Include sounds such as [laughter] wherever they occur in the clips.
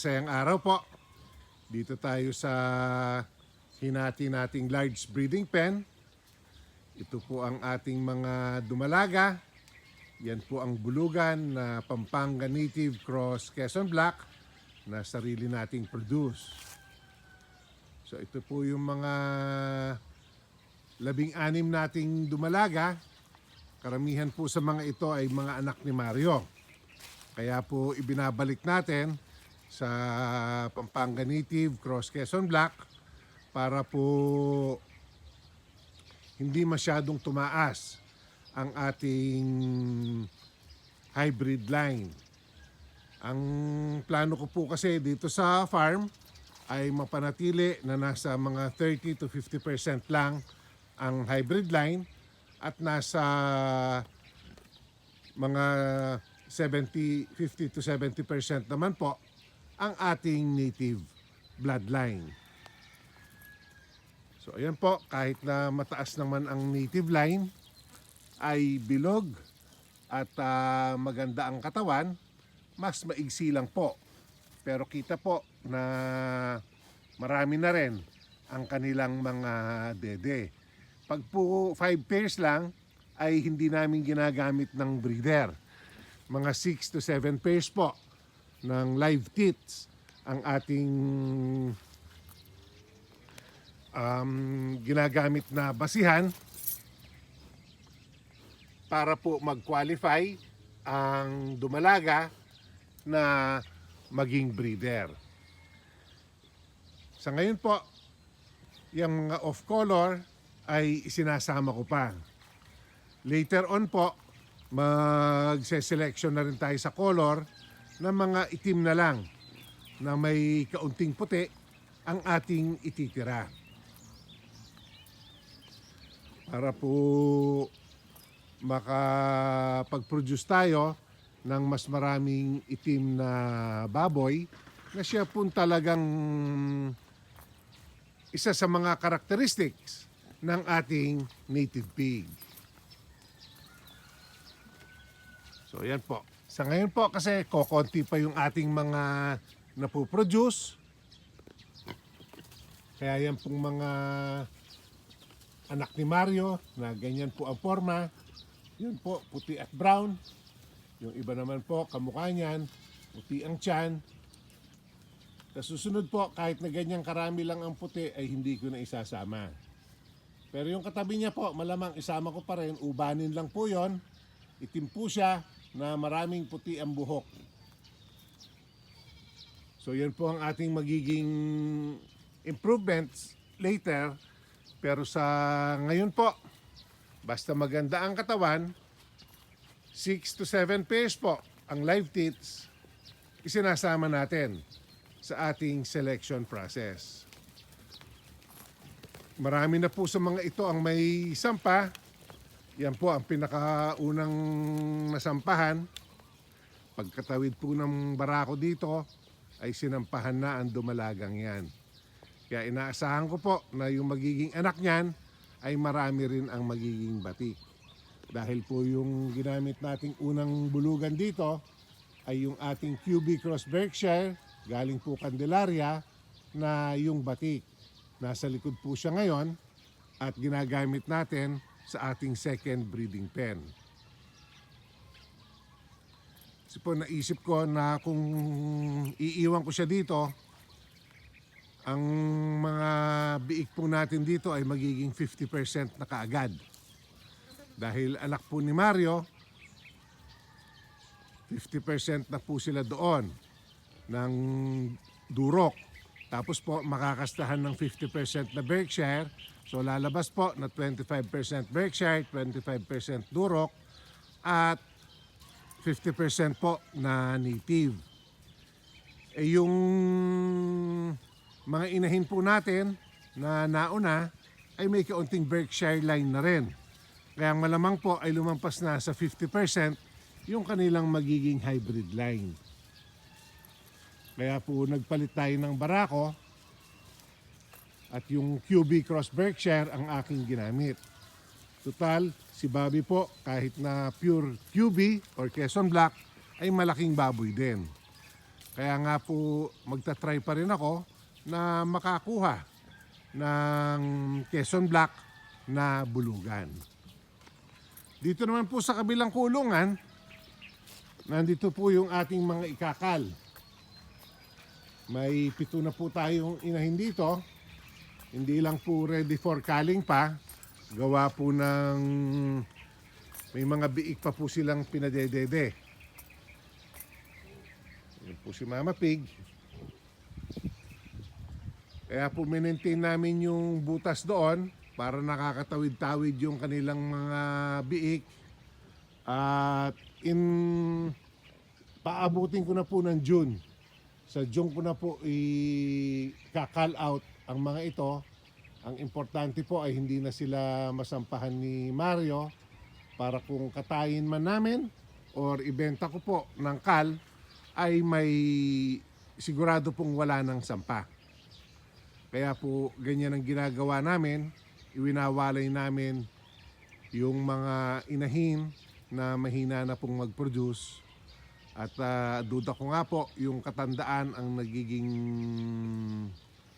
masayang araw po. Dito tayo sa hinati nating large breeding pen. Ito po ang ating mga dumalaga. Yan po ang bulugan na Pampanga Native Cross Quezon Black na sarili nating produce. So ito po yung mga labing-anim nating dumalaga. Karamihan po sa mga ito ay mga anak ni Mario. Kaya po ibinabalik natin sa Pampanga Native Cross Quezon Black para po hindi masyadong tumaas ang ating hybrid line. Ang plano ko po kasi dito sa farm ay mapanatili na nasa mga 30 to 50% lang ang hybrid line at nasa mga 70, 50 to 70% naman po ang ating native bloodline. So ayan po, kahit na mataas naman ang native line, ay bilog at ah, maganda ang katawan, mas maigsi lang po. Pero kita po na marami na rin ang kanilang mga dede. Pag po 5 pairs lang, ay hindi namin ginagamit ng breeder. Mga 6 to 7 pairs po ng live teats ang ating um, ginagamit na basihan para po mag-qualify ang dumalaga na maging breeder. Sa ngayon po, yung mga off-color ay isinasama ko pa. Later on po, magse-selection na rin tayo sa color ng mga itim na lang na may kaunting puti ang ating ititira. Para po makapag-produce tayo ng mas maraming itim na baboy na siya po talagang isa sa mga characteristics ng ating native pig. So yan po. Sa ngayon po kasi kokonti pa yung ating mga napoproduce. Kaya yan pong mga anak ni Mario na ganyan po ang forma. Yun po, puti at brown. Yung iba naman po, kamukha niyan, puti ang tiyan. Sa susunod po, kahit na ganyang karami lang ang puti, ay hindi ko na isasama. Pero yung katabi niya po, malamang isama ko pa rin, ubanin lang po yon. Itim po siya na maraming puti ang buhok. So yan po ang ating magiging improvements later. Pero sa ngayon po, basta maganda ang katawan, 6 to 7 pairs po ang live teats, isinasama natin sa ating selection process. Marami na po sa mga ito ang may sampa. Yan po ang pinakaunang nasampahan. Pagkatawid po ng barako dito, ay sinampahan na ang dumalagang yan. Kaya inaasahan ko po na yung magiging anak niyan ay marami rin ang magiging batik. Dahil po yung ginamit nating unang bulugan dito ay yung ating QB Cross Berkshire, galing po Candelaria, na yung batik. Nasa likod po siya ngayon at ginagamit natin sa ating second breeding pen. Kasi po naisip ko na kung iiwan ko siya dito, ang mga biik po natin dito ay magiging 50% na kaagad. Dahil anak po ni Mario, 50% na po sila doon ng durok. Tapos po makakastahan ng 50% na Berkshire. So lalabas po na 25% Berkshire, 25% durok at 50% po na native. Eh yung mga inahin po natin na nauna ay may kaunting Berkshire line na rin. Kaya malamang po ay lumampas na sa 50% yung kanilang magiging hybrid line. Kaya po nagpalit tayo ng barako at yung QB Cross Berkshire ang aking ginamit. Total, si Bobby po kahit na pure QB or Quezon Black ay malaking baboy din. Kaya nga po magta-try pa rin ako na makakuha ng Quezon Black na bulugan. Dito naman po sa kabilang kulungan, nandito po yung ating mga ikakal. May pito na po tayong inahin dito. Hindi lang po ready for calling pa. Gawa po ng may mga biik pa po silang pinadedede. Yan po si Mama Pig. Kaya po minentain namin yung butas doon para nakakatawid-tawid yung kanilang mga biik. At in paabutin ko na po ng June. Sa June ko na po i-call out ang mga ito. Ang importante po ay hindi na sila masampahan ni Mario para kung katayin man namin or ibenta ko po ng kal ay may sigurado pong wala ng sampa. Kaya po ganyan ang ginagawa namin, iwinawalay namin yung mga inahin na mahina na pong mag-produce at ah, duda ko nga po yung katandaan ang nagiging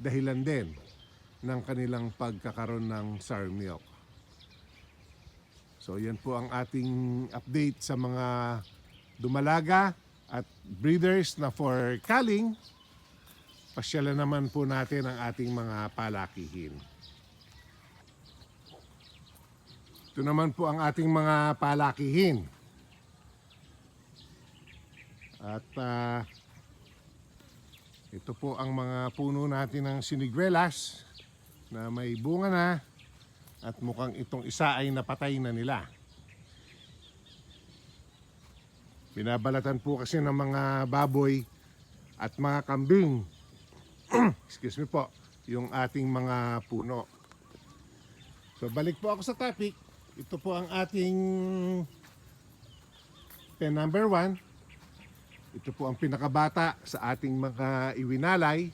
dahilan din ng kanilang pagkakaroon ng sour milk. So yan po ang ating update sa mga dumalaga at breeders na for culling. Pasyalan naman po natin ang ating mga palakihin. Ito naman po ang ating mga palakihin. At ah, ito po ang mga puno natin ng siniguelas na may bunga na at mukhang itong isa ay napatay na nila. Binabalatan po kasi ng mga baboy at mga kambing. [clears throat] Excuse me po, yung ating mga puno. So balik po ako sa topic. Ito po ang ating pen number one. Ito po ang pinakabata sa ating mga iwinalay.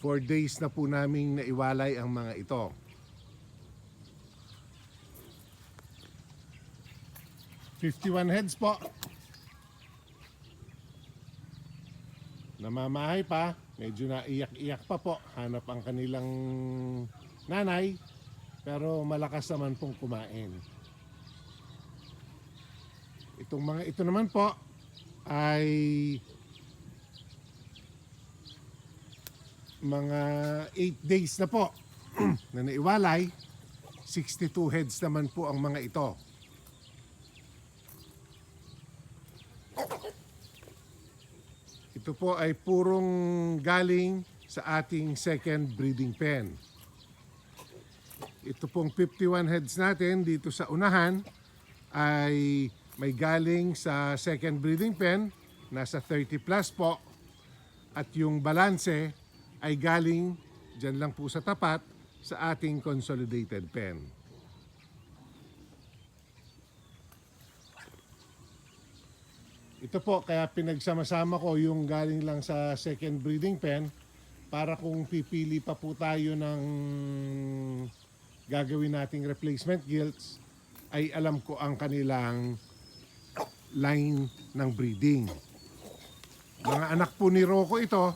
Four days na po naming naiwalay ang mga ito. Fifty-one heads po. Namamahay pa, medyo naiyak-iyak pa po. Hanap ang kanilang nanay, pero malakas naman pong kumain. Itong mga ito naman po ay mga 8 days na po [clears throat] na naiwalay. 62 heads naman po ang mga ito. Ito po ay purong galing sa ating second breeding pen. Ito pong 51 heads natin dito sa unahan ay may galing sa second breeding pen, nasa 30 plus po. At yung balanse ay galing dyan lang po sa tapat sa ating consolidated pen. Ito po, kaya pinagsama-sama ko yung galing lang sa second breeding pen para kung pipili pa po tayo ng gagawin nating replacement gilts, ay alam ko ang kanilang line ng breeding. Mga anak po ni Rocco ito,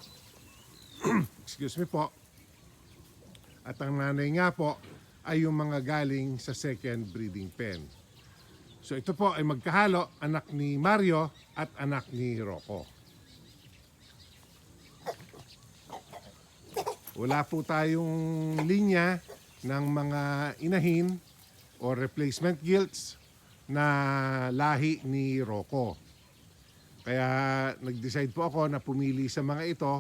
[clears throat] excuse me po, at ang nanay nga po ay yung mga galing sa second breeding pen. So ito po ay magkahalo, anak ni Mario at anak ni Rocco. Wala po tayong linya ng mga inahin o replacement gilts na lahi ni Rocco. Kaya nag-decide po ako na pumili sa mga ito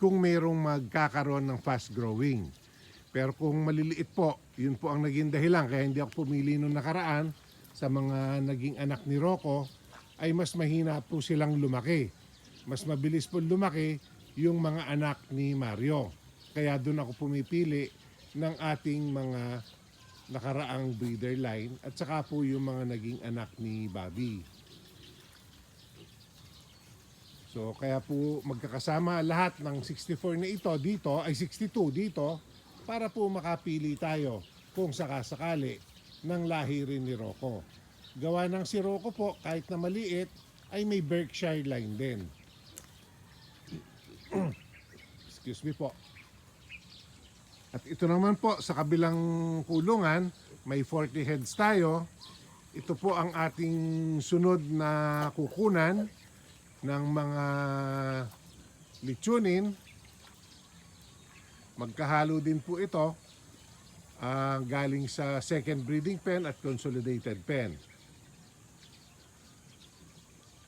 kung mayroong magkakaroon ng fast growing. Pero kung maliliit po, yun po ang naging dahilan. Kaya hindi ako pumili nung nakaraan sa mga naging anak ni Rocco ay mas mahina po silang lumaki. Mas mabilis po lumaki yung mga anak ni Mario. Kaya doon ako pumipili ng ating mga nakaraang breeder line at saka po yung mga naging anak ni Bobby. So kaya po magkakasama lahat ng 64 na ito dito ay 62 dito para po makapili tayo kung sakasakali ng lahi rin ni Rocco. gawa ng Sirocco po, kahit na maliit, ay may Berkshire line din. [clears throat] Excuse me po. At ito naman po, sa kabilang kulungan, may 40 heads tayo. Ito po ang ating sunod na kukunan ng mga litsunin. Magkahalo din po ito ah, galing sa second breeding pen at consolidated pen.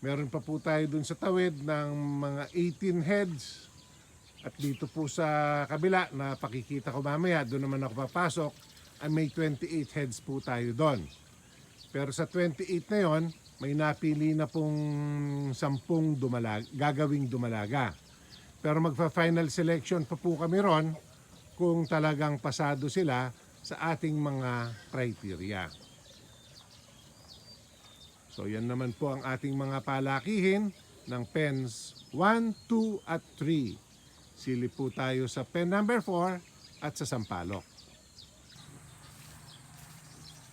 Meron pa po tayo dun sa tawid ng mga 18 heads. At dito po sa kabila na pakikita ko mamaya, doon naman ako papasok, ay may 28 heads po tayo doon. Pero sa 28 na yon, may napili na pong 10 dumalag, gagawing dumalaga. Pero magpa-final selection pa po kami ron kung talagang pasado sila sa ating mga criteria. So yan naman po ang ating mga palakihin ng pens 1, 2 at 3. Silip po tayo sa pen number 4 at sa sampalok.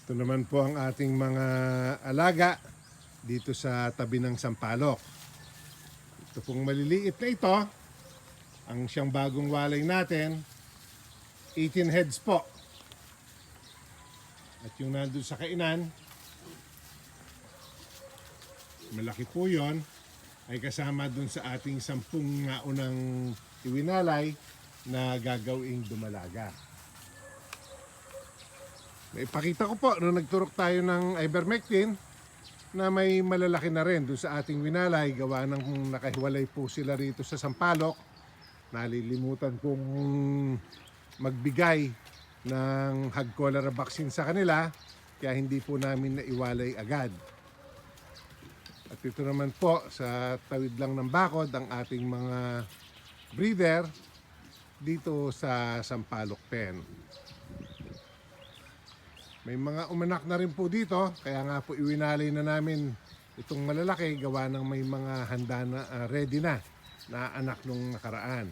Ito naman po ang ating mga alaga dito sa tabi ng sampalok. Ito pong maliliit na ito, ang siyang bagong walay natin, 18 heads po. At yung nandun sa kainan, malaki po yon ay kasama dun sa ating sampung nga unang iwinalay na gagawing dumalaga. Naipakita ko po nung nagturok tayo ng ivermectin na may malalaki na rin dun sa ating winalay gawa ng nakahiwalay po sila rito sa Sampalok. Nalilimutan kong magbigay ng hog cholera vaccine sa kanila kaya hindi po namin naiwalay agad. At ito naman po sa tawid lang ng bakod ang ating mga breeder dito sa Sampalok Pen. May mga umanak na rin po dito, kaya nga po iwinalay na namin itong malalaki gawa ng may mga handa na ah, ready na na anak nung nakaraan.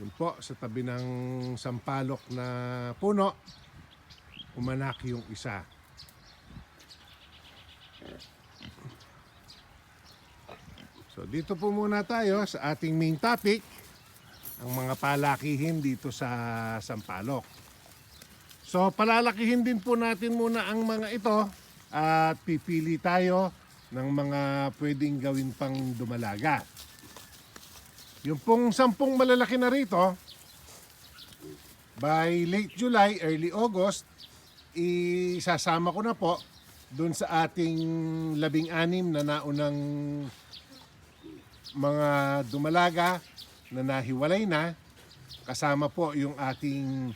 Yun po, sa tabi ng sampalok na puno, umanak yung isa. So dito po muna tayo sa ating main topic, ang mga palakihin dito sa Sampalok. So palalakihin din po natin muna ang mga ito at pipili tayo ng mga pwedeng gawin pang dumalaga. Yung pong sampung malalaki na rito, by late July, early August, isasama ko na po doon sa ating labing-anim na naunang mga dumalaga na nahiwalay na kasama po yung ating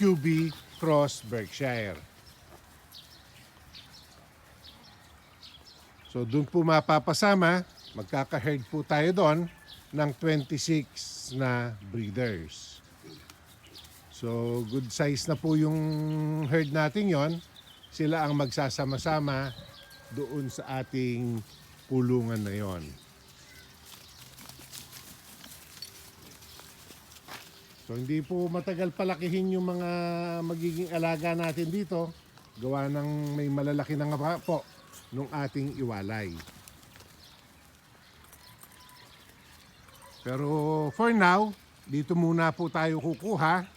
QB Cross Berkshire. So doon po mapapasama, magkaka-herd po tayo doon ng 26 na breeders. So good size na po yung herd natin yon. Sila ang magsasama-sama doon sa ating pulungan na yon. So hindi po matagal palakihin yung mga magiging alaga natin dito. Gawa ng may malalaki na nga po nung ating iwalay. Pero for now, dito muna po tayo kukuha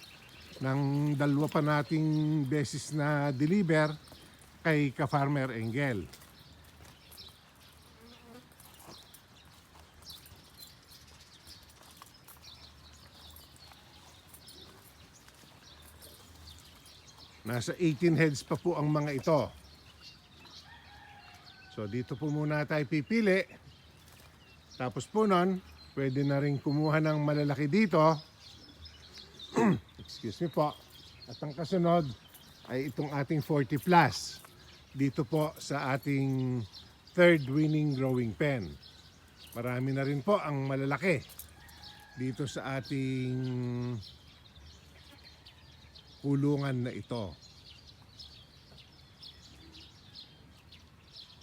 ng dalawa pa nating beses na deliver kay ka-farmer Engel. Nasa 18 heads pa po ang mga ito. So dito po muna tayo pipili. Tapos po nun, pwede na rin kumuha ng malalaki dito. [clears throat] Excuse me po. At ang kasunod ay itong ating 40 plus. Dito po sa ating third winning growing pen. Marami na rin po ang malalaki dito sa ating kulungan na ito.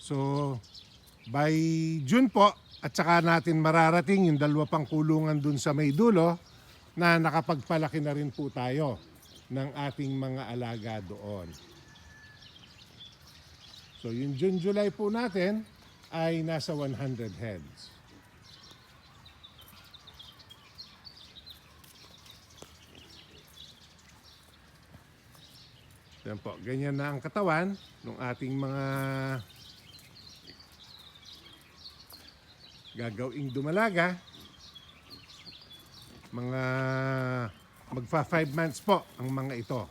So, by June po, at saka natin mararating yung dalawa pang kulungan dun sa may dulo na nakapagpalaki na rin po tayo ng ating mga alaga doon. So yung June, July po natin ay nasa 100 heads. Yan po, ganyan na ang katawan ng ating mga gagawing dumalaga. Mga magfa 5 months po ang mga ito.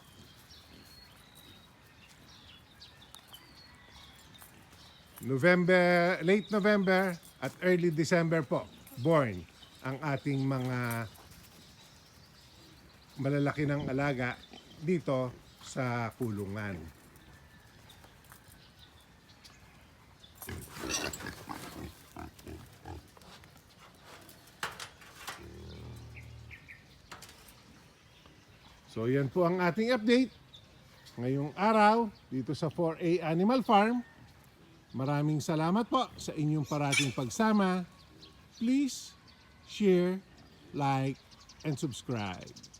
November, late November at early December po born ang ating mga malalaki ng alaga dito sa kulungan. So yan po ang ating update ngayong araw dito sa 4A Animal Farm. Maraming salamat po sa inyong parating pagsama. Please share, like, and subscribe.